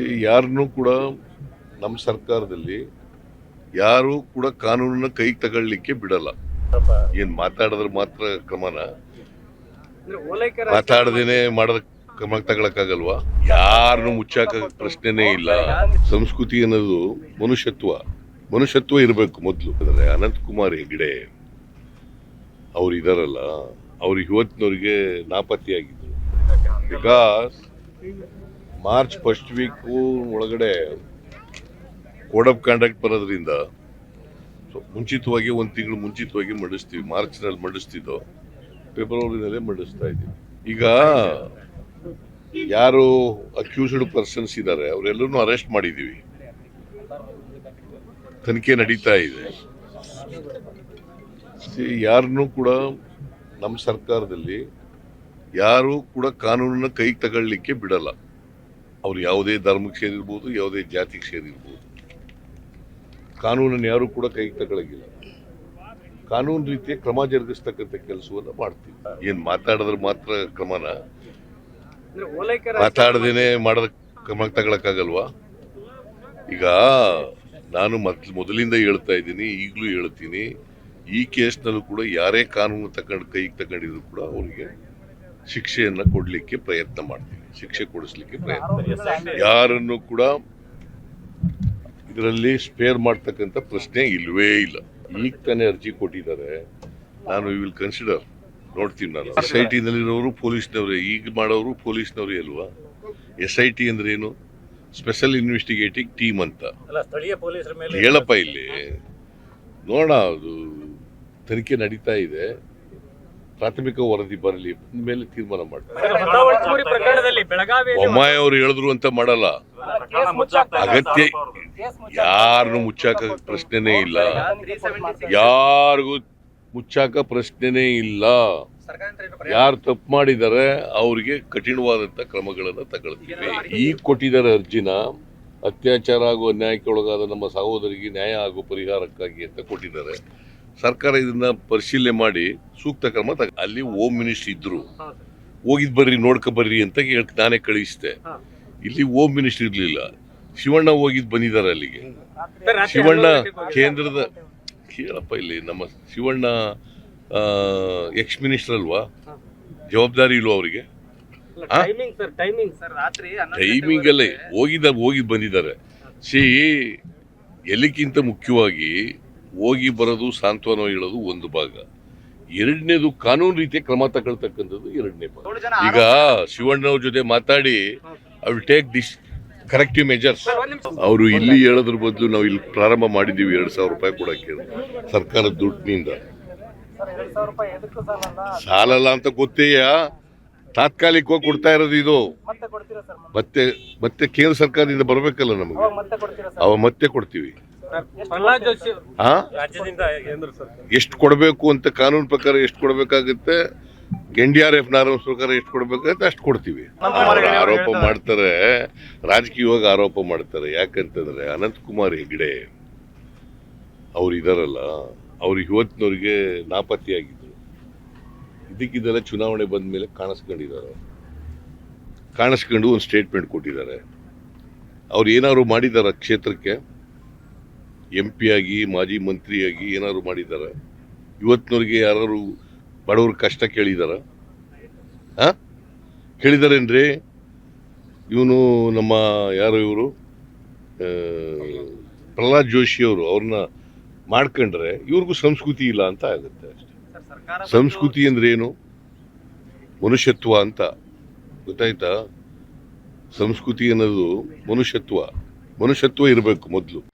ಯಾರನ್ನೂ ಕೂಡ ನಮ್ಮ ಸರ್ಕಾರದಲ್ಲಿ ಯಾರು ಕೂಡ ಕಾನೂನನ್ನ ಕೈಗೆ ತಗೊಳ್ಳಿಕ್ಕೆ ಬಿಡಲ್ಲ. ಏನ್ ಮಾತಾಡಿದ್ರೆ ಮಾತ್ರ ಕ್ರಮನ. ಮಾತಾಡದೇನೆ ಮಾಡದ ಕ್ರಮ ತಗೊಳಕ್ಕಾಗಲ್ವಾ? ಯಾರನ್ನು ಮುಚ್ಚಾಕ ಪ್ರಶ್ನೆನೇ ಇಲ್ಲ. ಸಂಸ್ಕೃತಿ ಅನ್ನೋದು ಮನುಷ್ಯತ್ವ. ಮನುಷ್ಯತ್ವ ಇರಬೇಕು ಮೊದಲು. ಅಂದ್ರೆ ಅನಂತ್ ಕುಮಾರ್ ಹೆಗ್ಡೆ ಅವ್ರು ಇದಾರಲ್ಲ ಅವ್ರು ಇವತ್ತಿನವ್ರಿಗೆ ನಾಪತ್ತೆಯಾಗಿದ್ರು. ಬಿಕಾಸ್ ಮಾರ್ಚ್ ಫಸ್ಟ್ ವೀಕು ಒಳಗಡೆ ಕೋಡ್ ಆಫ್ ಕಾಂಡಕ್ಟ್ ಬರೋದ್ರಿಂದ ಸೊ ಮುಂಚಿತವಾಗಿ ಒಂದು ತಿಂಗಳು ಮುಂಚಿತವಾಗಿ ಮಂಡಿಸ್ತೀವಿ, ಮಾರ್ಚ್ನಲ್ಲಿ ಮಂಡಿಸ್ತಿದ್ದೋ, ಫೆಬ್ರವರಿನಲ್ಲೇ ಮಂಡಿಸ್ತಾ ಇದ್ದೀವಿ. ಈಗ ಯಾರು ಅಕ್ಯೂಸ್ಡ್ ಪರ್ಸನ್ಸ್ ಇದ್ದಾರೆ ಅವರೆಲ್ಲರೂ ಅರೆಸ್ಟ್ ಮಾಡಿದ್ದೀವಿ. ತನಿಖೆ ನಡೀತಾ ಇದೆ. ಯಾರನ್ನೂ ಕೂಡ ನಮ್ಮ ಸರ್ಕಾರದಲ್ಲಿ ಯಾರು ಕೂಡ ಕಾನೂನನ್ನ ಕೈಗೆ ತಗೊಳ್ಳಿಕ್ಕೆ ಬಿಡಲ್ಲ. ಅವ್ರು ಯಾವುದೇ ಧರ್ಮಕ್ಕೆ ಸೇರಿರ್ಬೋದು ಯಾವುದೇ ಜಾತಿಗೆ ಸೇರಿರ್ಬೋದು. ಕಾನೂನನ್ನು ಯಾರು ಕೂಡ ಕೈಗೆ ತಗೊಳಗಿಲ್ಲ. ಕಾನೂನು ರೀತಿಯ ಕ್ರಮ ಜರುಗಿಸ್ತಕ್ಕಂಥ ಕೆಲಸವನ್ನ ಮಾಡ್ತೀವಿ. ಏನು ಮಾತಾಡಿದ್ರೆ ಮಾತ್ರ ಕ್ರಮನ? ಮಾತಾಡದೇನೆ ಮಾಡೋದ ಕ್ರಮ ತಗೊಳಕ್ಕಾಗಲ್ವಾ? ಈಗ ನಾನು ಮೊದ್ ಮೊದಲಿಂದ ಹೇಳ್ತಾ ಇದ್ದೀನಿ ಈಗಲೂ ಹೇಳ್ತೀನಿ ಈ ಕೇಸ್ನಲ್ಲೂ ಕೂಡ ಯಾರೇ ಕಾನೂನು ತಗೊಂಡು ಕೈಗೆ ತಗೊಂಡಿದ್ರು ಕೂಡ ಅವರಿಗೆ ಶಿಕ್ಷೆಯನ್ನ ಕೊಡಲಿಕ್ಕೆ ಪ್ರಯತ್ನ ಮಾಡ್ತೀವಿ. ಶಿಕ್ಷೆ ಕೊಡಿಸ್ಲಿಕ್ಕೆ ಪ್ರಯತ್ನ. ಯಾರನ್ನು ಕೂಡ ಇದರಲ್ಲಿ ಸ್ಪೇರ್ ಮಾಡ್ತಕ್ಕಂಥ ಪ್ರಶ್ನೆ ಇಲ್ವೇ ಇಲ್ಲ. ಈಗ ತಾನೇ ಅರ್ಜಿ ಕೊಟ್ಟಿದ್ದಾರೆ. ನಾನು ವಿಲ್ ಕನ್ಸಿಡರ್ ನೋಡ್ತೀನಿ ನಾನು. ಎಸ್ ಐ ಟಿನಲ್ಲಿರೋರು ಪೊಲೀಸ್ನವರೇ ಈಗ ಮಾಡೋರು ಪೊಲೀಸ್ನವರೇ ಅಲ್ವಾ? ಎಸ್ ಐ ಟಿ ಅಂದ್ರೆ ಏನು ಸ್ಪೆಷಲ್ ಇನ್ವೆಸ್ಟಿಗೇಟಿಂಗ್ ಟೀಮ್ ಅಂತ. ಅಲ್ಲ ಸ್ಥಳೀಯ ಪೊಲೀಸರ ಮೇಲೆ ಹೇಳಪ್ಪ ಇಲ್ಲಿ. ನೋಡೋಣ ಅದು ತನಿಖೆ ನಡೀತಾ ಇದೆ. ಪ್ರಾಥಮಿಕ ವರದಿ ಬರಲಿ ಮೇಲೆ ತೀರ್ಮಾನ ಮಾಡ್ತಾರೆ. ಬೊಮ್ಮಾಯಿ ಅವರು ಹೇಳಿದ್ರು ಅಂತ ಮಾಡಲ್ಲ. ಅಗತ್ಯ ಯಾರನ್ನು ಮುಚ್ಚಾಕ ಪ್ರಶ್ನೆನೇ ಇಲ್ಲ. ಯಾರಿಗೂ ಮುಚ್ಚಾಕ ಪ್ರಶ್ನೆನೇ ಇಲ್ಲ. ಯಾರು ತಪ್ಪು ಮಾಡಿದ್ದಾರೆ ಅವರಿಗೆ ಕಠಿಣವಾದಂತ ಕ್ರಮಗಳನ್ನ ತಗೊಳ್ತೀವಿ. ಈಗ ಕೊಟ್ಟಿದ್ದಾರೆ ಅರ್ಜಿನ ಅತ್ಯಾಚಾರ ಹಾಗೂ ಅನ್ಯಾಯಕ್ಕೆ ಒಳಗಾದ ನಮ್ಮ ಸಹೋದರಿಗೆ ನ್ಯಾಯ ಹಾಗೂ ಪರಿಹಾರಕ್ಕಾಗಿ ಅಂತ ಕೊಟ್ಟಿದ್ದಾರೆ. ಸರ್ಕಾರ ಇದನ್ನ ಪರಿಶೀಲನೆ ಮಾಡಿ ಸೂಕ್ತ ಕ್ರಮ ತಗ ಅಲ್ಲಿ ಹೋಮ್ ಮಿನಿಸ್ಟರ್ ಇದ್ರು. ಹೋಗಿದ್ ಬರ್ರಿ ನೋಡ್ಕ ಬರ್ರಿ ಅಂತ ಹೇಳಿ ನಾನೇ ಕಳಿಸಿದೆ. ಇಲ್ಲಿ ಹೋಮ್ ಮಿನಿಸ್ಟರ್ ಇರ್ಲಿಲ್ಲ. ಶಿವಣ್ಣ ಹೋಗಿದ್ ಬಂದಿದ್ದಾರೆ ಅಲ್ಲಿಗೆ. ಶಿವಣ್ಣ ಕೇಂದ್ರದ ಕೇಳಪ್ಪ ಇಲ್ಲಿ ನಮ್ಮ ಶಿವಣ್ಣ ಎಕ್ಸ್ ಮಿನಿಸ್ಟರ್ ಅಲ್ವಾ? ಜವಾಬ್ದಾರಿ ಇಲ್ವಾ ಅವರಿಗೆ? ಟೈಮಿಂಗ್ ಅಲ್ಲೇ ಹೋಗಿದ್ದಾಗ ಹೋಗಿ ಬಂದಿದ್ದಾರೆ ಸಿ ಎಲ್ಲಿಕ್ಕಿಂತ ಮುಖ್ಯವಾಗಿ ಹೋಗಿ ಬರೋದು ಸಾಂತ್ವನ ಹೇಳೋದು ಒಂದು ಭಾಗ. ಎರಡನೇದು ಕಾನೂನು ರೀತಿಯ ಕ್ರಮ ತಗೊಳ್ತಕ್ಕಂಥದ್ದು ಎರಡನೇ ಭಾಗ. ಈಗ ಶಿವಣ್ಣವ್ರ ಜೊತೆ ಮಾತಾಡಿ I will take this corrective measures ಅವರು ಇಲ್ಲಿ ಹೇಳೋದ್ರ ಬದಲು ನಾವು ಇಲ್ಲಿ ಪ್ರಾರಂಭ ಮಾಡಿದ್ದೀವಿ ಎರಡು ಸಾವಿರ ರೂಪಾಯಿ ಕೊಡಕ್ಕೆ ಸರ್ಕಾರದ ದುಡ್ಡಿನಿಂದ. ಸಾಲಲ್ಲ? ಅಂತ ಗೊತ್ತೇಯ? ತಾತ್ಕಾಲಿಕವಾಗಿ ಕೊಡ್ತಾ ಇರೋದು ಇದು. ಮತ್ತೆ ಮತ್ತೆ? ಕೇಂದ್ರ ಸರ್ಕಾರದಿಂದ ಬರಬೇಕಲ್ಲ ನಮಗೆ. ಅವ ಮತ್ತೆ ಕೊಡ್ತೀವಿ. ಎಷ್ಟು ಕೊಡಬೇಕು ಅಂತ ಕಾನೂನು ಪ್ರಕಾರ ಎಷ್ಟು ಕೊಡಬೇಕಾಗುತ್ತೆ? N D R F norms ಪ್ರಕಾರ ಎಷ್ಟು ಕೊಡಬೇಕಾಗುತ್ತೆ? ಅಷ್ಟು ಕೊಡ್ತೀವಿ. ಆರೋಪ ಮಾಡ್ತಾರೆ? ರಾಜಕೀಯವಾಗಿ ಆರೋಪ ಮಾಡ್ತಾರೆ. ಯಾಕಂತಂದ್ರೆ ಅನಂತಕುಮಾರ್ ಹೆಗ್ಡೆ ಅವ್ರು ಇದಾರಲ್ಲ ಅವ್ರು ಇವತ್ತಿನವ್ರಿಗೆ ನಾಪತ್ತೆಯಾಗಿದ್ರು. ಇದಕ್ಕಿದ್ದೆಲ್ಲ ಚುನಾವಣೆ ಬಂದ ಮೇಲೆ ಕಾಣಿಸ್ಕೊಂಡಿದ್ದಾರೆ ಕಾಣಿಸ್ಕೊಂಡು ಒಂದು ಸ್ಟೇಟ್ಮೆಂಟ್ ಕೊಟ್ಟಿದ್ದಾರೆ. ಅವ್ರು ಏನಾದ್ರು ಮಾಡಿದಾರ ಕ್ಷೇತ್ರಕ್ಕೆ? ಎಂ ಆಗಿ ಮಾಜಿ ಮಂತ್ರಿಯಾಗಿ ಏನಾದ್ರು ಮಾಡಿದ್ದಾರೆ? ಇವತ್ತಿನವ್ರಿಗೆ ಯಾರು ಬಡವ್ರ ಕಷ್ಟ ಕೇಳಿದಾರ? ಆ? ಕೇಳಿದಾರೇನ್ರಿ? ಇವನು ನಮ್ಮ ಯಾರು ಇವರು? ಪ್ರಹ್ಲಾದ್ ಜೋಶಿ ಅವರು, ಅವ್ರನ್ನ ಮಾಡ್ಕೊಂಡ್ರೆ ಇವ್ರಿಗೂ ಸಂಸ್ಕೃತಿ ಇಲ್ಲ ಅಂತ ಆಗುತ್ತೆ ಅಷ್ಟೇ. ಸಂಸ್ಕೃತಿ ಅಂದ್ರೆ ಏನು? ಮನುಷ್ಯತ್ವ ಅಂತ. ಗೊತ್ತಾಯ್ತಾ? ಸಂಸ್ಕೃತಿ ಅನ್ನೋದು ಮನುಷ್ಯತ್ವ. ಮನುಷ್ಯತ್ವ ಇರಬೇಕು ಮೊದಲು.